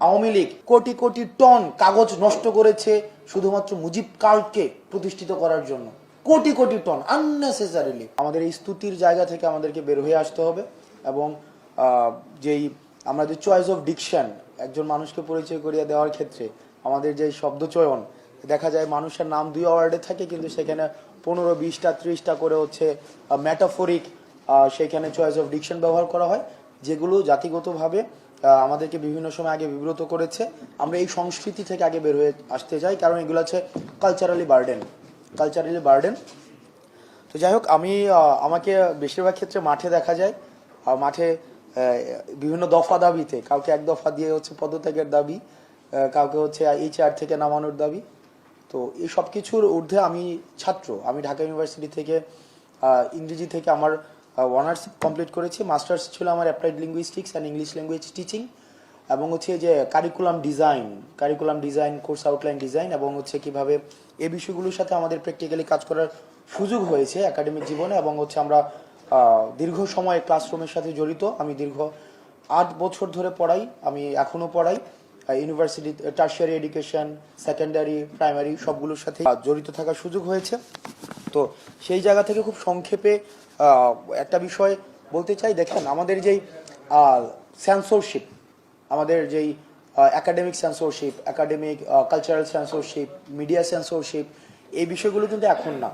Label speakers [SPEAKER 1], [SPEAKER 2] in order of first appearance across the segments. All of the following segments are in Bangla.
[SPEAKER 1] আওয়ামী লীগ কোটি কোটি টন কাগজ নষ্ট করেছে শুধুমাত্র মুজিব কালকে প্রতিষ্ঠিত করার জন্য। কোটি কোটি টন আননেসেসারিলি আমাদের এই স্তুতির জায়গা থেকে আমাদেরকে বের হয়ে আসতে হবে এবং যেই আমরা যে চয়েস অফ ডিকশন একজন মানুষকে পরিচয় করিয়ে দেওয়ার ক্ষেত্রে আমাদের যে শব্দ চয়ন দেখা যায় মানুষের নাম দুই ওয়ার্ডে থাকে কিন্তু সেখানে পনেরো, বিশটা, ত্রিশটা করে হচ্ছে ম্যাটাফোরিক সেখানে চয়েস অফ ডিকশন ব্যবহার করা হয়, যেগুলো জাতিগতভাবে আমাদেরকে বিভিন্ন সময় আগে বিব্রত করেছে। আমরা এই সংস্কৃতি থেকে আগে বের হয়ে আসতে চাই, কারণ এগুলো আছে কালচারালি বার্ডেন কালচারালি বার্ডেন তো যাই হোক, আমি আমাকে বেশিরভাগ ক্ষেত্রে মাঠে দেখা যায়, আর মাঠে বিভিন্ন দফা দাবিতে, কাউকে এক দফা দিয়ে হচ্ছে পদত্যাগের দাবি কাউকে হচ্ছে এই চেয়ার থেকে নামানোর দাবি। তো এই সব কিছুর ঊর্ধ্বে আমি ছাত্র, আমি ঢাকা ইউনিভার্সিটি থেকে ইংরেজি থেকে আমার অনার্স কমপ্লিট করেছি। মাস্টার্স ছিল আমার applied linguistics and English language teaching এবং হচ্ছে যে curriculum design curriculum design course outline design এবং হচ্ছে কীভাবে এই বিষয়গুলোর সাথে আমাদের প্র্যাকটিক্যালি কাজ করার সুযোগ হয়েছে একাডেমিক জীবনে এবং হচ্ছে আমরা দীর্ঘ সময় ক্লাসরুমের সাথে জড়িত। আমি দীর্ঘ আট বছর ধরে পড়াই, আমি এখনও পড়াই। University tertiary education secondary primary সবগুলোর সাথে জড়িত থাকার সুযোগ হয়েছে। তো সেই জায়গা থেকে খুব সংক্ষেপে একটা বিষয় বলতে চাই। দেখেন, আমাদের যেই সেন্সরশিপ আমাদের যেই academic censorship academic cultural censorship media censorship এই বিষয়গুলো কিন্তু এখন না।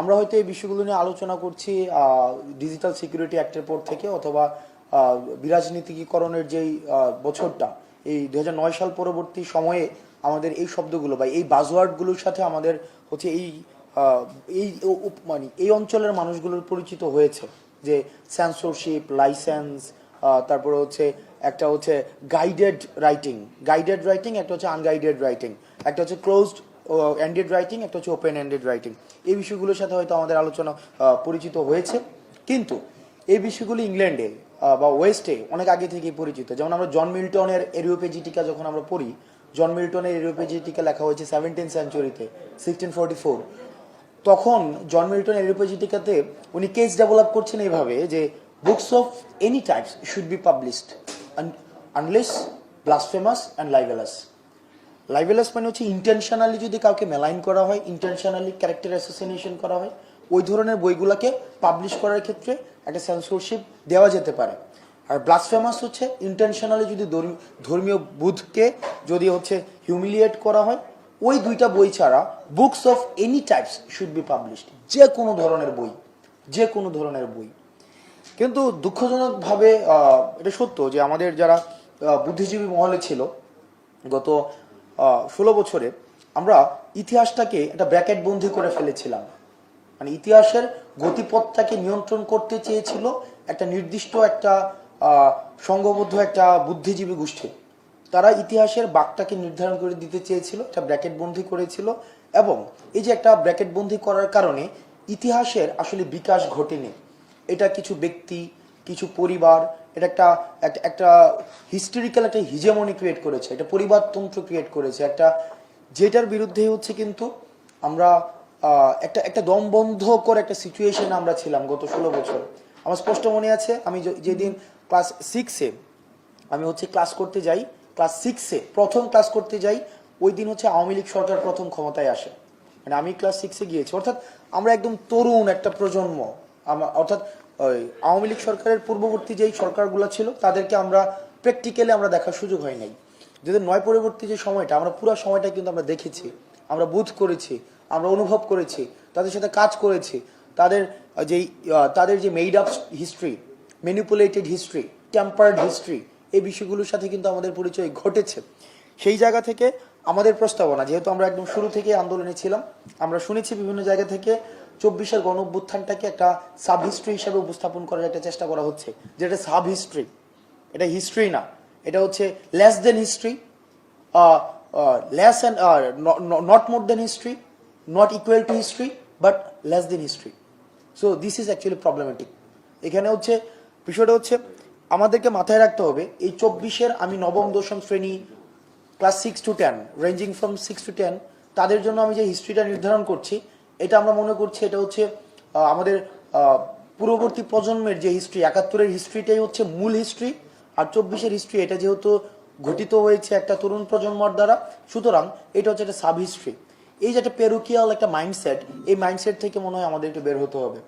[SPEAKER 1] আমরা হয়তো এই বিষয়গুলো নিয়ে আলোচনা করছি ডিজিটাল সিকিউরিটি অ্যাক্টের পর থেকে অথবা বিরাজনীতিকীকরণের যেই বছরটা, এই দু হাজার নয় সাল পরবর্তী সময়ে আমাদের এই শব্দগুলো বা এই বাজওয়ার্ডগুলোর সাথে আমাদের হচ্ছে এই এই মানে এই অঞ্চলের মানুষগুলোর পরিচিত হয়েছে। যে সেন্সরশিপ লাইসেন্স তারপরে হচ্ছে একটা হচ্ছে গাইডেড রাইটিং গাইডেড রাইটিং একটা হচ্ছে আনগাইডেড রাইটিং একটা হচ্ছে ক্লোজড এন্ডেড রাইটিং একটা হচ্ছে ওপেন এন্ডেড রাইটিং এই বিষয়গুলোর সাথে হয়তো আমাদের আলোচনা পরিচিত হয়েছে। কিন্তু এই বিষয়গুলো ইংল্যান্ডে বা ওয়েস্টে অনেক আগে থেকেই পরিচিত। যেমন আমরা জন মিল্টনের এরিওপেজিটিকা যখন আমরা পড়ি জন মিল্টনের এরিওপেজিটিকা লেখা হয়েছে সেভেন্টিন সেঞ্চুরিতে সিক্সটিন ফোরটি ফোর তখন জন মিল্টন এরিওপেজিটিকাতে উনি কেস ডেভেলপ করছেন এইভাবে যে books of any types should be published unless blasphemous and libellous libellous মানে হচ্ছে ইন্টেনশনালি যদি কাউকে মেলাইন করা হয় ইন্টেনশনালি ক্যারেক্টার অ্যাসোসিয়েশন করা হয়, ওই ধরনের বইগুলোকে পাবলিশ করার ক্ষেত্রে একটা সেন্সরশিপ দেওয়া যেতে পারে। আর ব্লাসফেমাস হচ্ছে ইন্টেনশনালি যদি ধর্মী- ধর্মীয় বুধকে যদি হচ্ছে হিউমিলিয়েট করা হয় ওই দুইটা বই ছাড়া books of any types should be published যে কোনো ধরনের বই, যে কোনো ধরনের বই। কিন্তু দুঃখজনকভাবে এটা সত্য যে আমাদের যারা বুদ্ধিজীবী মহলে ছিল, গত ষোলো বছরে আমরা ইতিহাসটাকে একটা ব্র্যাকেট বন্দি করে ফেলেছিলাম। মানে ইতিহাসের গতিপথটাকে নিয়ন্ত্রণ করতে চেয়েছিল একটা নির্দিষ্ট একটা সংঘবদ্ধ একটা বুদ্ধিজীবী গোষ্ঠী। তারা ইতিহাসের বাকটাকে নির্ধারণ করে দিতে চেয়েছিল, একটা ব্র্যাকেট বন্দি করেছিল এবং এই যে একটা ব্র্যাকেট বন্দি করার কারণে ইতিহাসের আসলে বিকাশ ঘটেনি। এটা কিছু ব্যক্তি, কিছু পরিবার, এটা একটা, একটা- হিস্টোরিক্যাল একটা হিজেমনি ক্রিয়েট করেছে, একটা পরিবারতন্ত্র ক্রিয়েট করেছে, একটা যেটার বিরুদ্ধে হচ্ছে কিন্তু আমরা একটা একটা একটা দমবন্ধকর একটা সিচুয়েশন আমরা ছিলাম গত ষোলো বছর। আমার স্পষ্ট মনে আছে, আমি যেদিন ক্লাস সিক্সে আমি হচ্ছে ক্লাস করতে যাই ক্লাস সিক্সে প্রথম ক্লাস করতে যাই, ওই দিন হচ্ছে আওয়ামী লীগ সরকার প্রথম ক্ষমতায় আসে। মানে আমি ক্লাস সিক্সে গিয়েছি। অর্থাৎ আমরা একদম তরুণ একটা প্রজন্ম। অর্থাৎ ওই আওয়ামী লীগ সরকারের পূর্ববর্তী যেই সরকারগুলো ছিল, তাদেরকে আমরা প্র্যাকটিক্যালি আমরা দেখার সুযোগ হয় নাই। যদি নয় পরবর্তী যে সময়টা, আমরা পুরো সময়টা কিন্তু আমরা দেখেছি, আমরা বুঝ করেছি, আমরা অনুভব করেছি, তাদের সাথে কাজ করেছি, তাদের যেই তাদের যে made up history manipulated history tampered history এই বিষয়গুলোর সাথে কিন্তু আমাদের পরিচয় ঘটেছে। সেই জায়গা থেকে আমাদের প্রস্তাবনা, যেহেতু আমরা একদম শুরু থেকে আন্দোলনে ছিলাম, আমরা শুনেছি বিভিন্ন জায়গা থেকে চব্বিশের গণ অভ্যুত্থানটাকে একটা সাব হিস্ট্রি হিসাবে উপস্থাপন করার একটা চেষ্টা করা হচ্ছে। যেটা সাব হিস্ট্রি এটা হিস্ট্রি না, এটা হচ্ছে less than history less and not more than history, not equal to history, but less than history. So, this is actually problematic এখানে হচ্ছে, বিষয়টা হচ্ছে আমাদেরকে মাথায় রাখতে হবে, এই চব্বিশের আমি নবম, দশম শ্রেণি class six to ten ranging from six to ten তাদের জন্য আমি যে হিস্ট্রিটা নির্ধারণ করছি, এটা আমরা মনে করছি এটা হচ্ছে আমাদের পূর্ববর্তী প্রজন্মের যে হিস্ট্রি একাত্তরের হিস্ট্রিটাই হচ্ছে মূল হিস্ট্রি আর চব্বিশের হিস্ট্রি এটা যেহেতু ঘটিত হয়েছে একটা তরুণ প্রজন্মর দ্বারা, সুতরাং এটা হচ্ছে একটা সাব হিস্ট্রি এই যে একটা পেরুকিয়াল একটা মাইন্ডসেট এই মাইন্ডসেট থেকে মনে হয় আমাদের একটু বের হতে হবে।